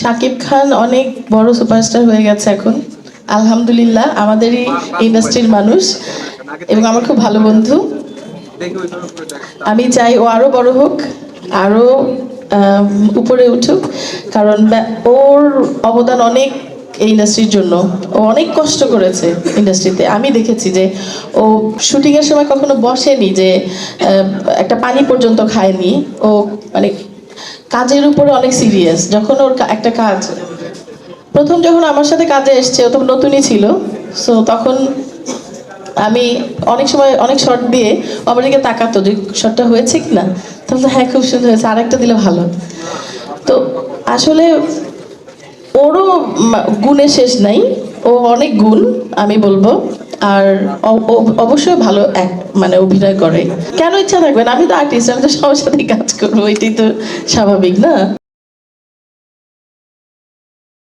শাকিব খান অনেক বড় সুপারস্টার হয়ে গেছে এখন। আলহামদুলিল্লাহ, আমাদেরই ইন্ডাস্ট্রির মানুষ এবং আমার খুব ভালো বন্ধু। আমি চাই ও আরও বড় হোক, আরও উপরে উঠুক, কারণ ওর অবদান অনেক এই ইন্ডাস্ট্রির জন্য। ও অনেক কষ্ট করেছে ইন্ডাস্ট্রিতে। আমি দেখেছি যে ও শুটিংয়ের সময় কখনো বসেনি যে একটা পানি পর্যন্ত খায়নি। ও মানে কাজের উপরে অনেক সিরিয়াস যখন ওর একটা কাজ, প্রথম যখন আমার সাথে কাজে এসছে, ও তো নতুনই ছিল সো তখন আমি অনেক সময়, অনেক শর্ট দিয়ে আমার দিকে তাকাতো যে শর্টটা হয়েছে কি না তখন হ্যাঁ খুব সুন্দর হয়েছে, আরেকটা দিলে ভালো। তো আসলে ওরও গুণে শেষ নাই ও অনেক গুণ, আমি বলব। আর অবশ্যই ভালো এক- মানে অভিনয় করে। কেন ইচ্ছা থাকবে না? আমি তো আর্টিস্ট আমি তো সবার সাথে কাজ করব, এটাই তো স্বাভাবিক, না?